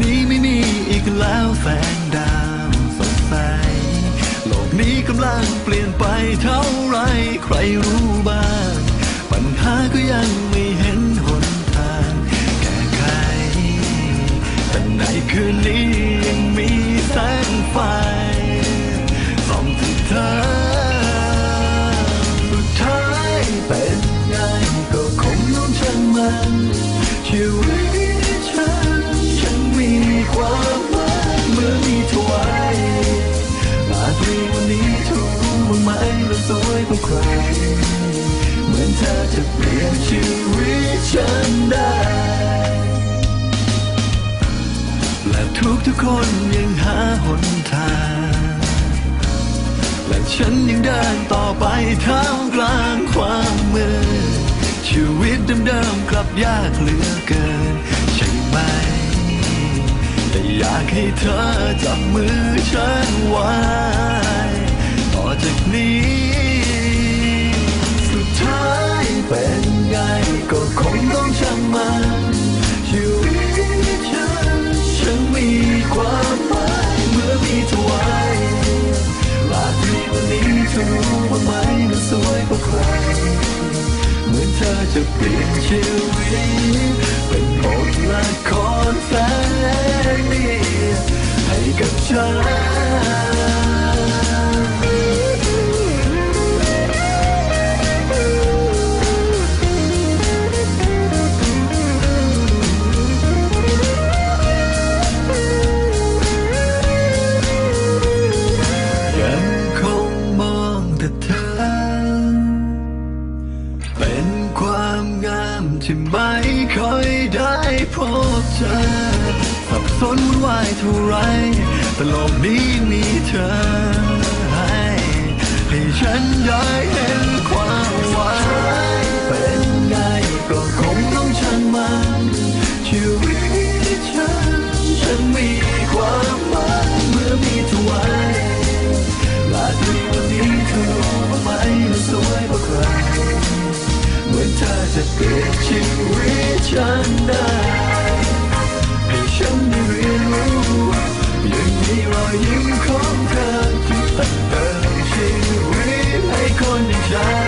นี่ไม่มีอีกแสงดาวสดใสโลกนี้กำลังเปลี่ยนไปเท่าไรใครรู้บ้าง ปัญหาก็ยังไม่เห็นหนทาง แก้ไขแต่ในคืนนี้ยังมีแสงไฟส่องถึงเธอสุดท้ายเป็นไงก็คงต้องช่างมัน ใคร เหมือนเธอจะเปลี่ยนชีวิตฉันได้ และทุกทุกคนยังหาหนทาง และฉันยังเดินต่อไปท่ามกลางความมืดชีวิตเดิมๆกลับยากเหลือเกิน ใช่ไหม แต่อยากให้เธอจับมือฉันไว้ จะเปลี่ยนชีวิตเป็นบทละครแสนดี ที่ไม่ค่อยได้พบเจอสับสนวุ่นวายเท่าไรแต่โลกนี้มีเธอ อนเธอจะเปลี่ยนชีวิตฉันได้ให้ฉันได้เรียนรู้ยังมีรอยยิ้มของเธอที่ตัดเติมชีวิตให้คนอย่างฉัน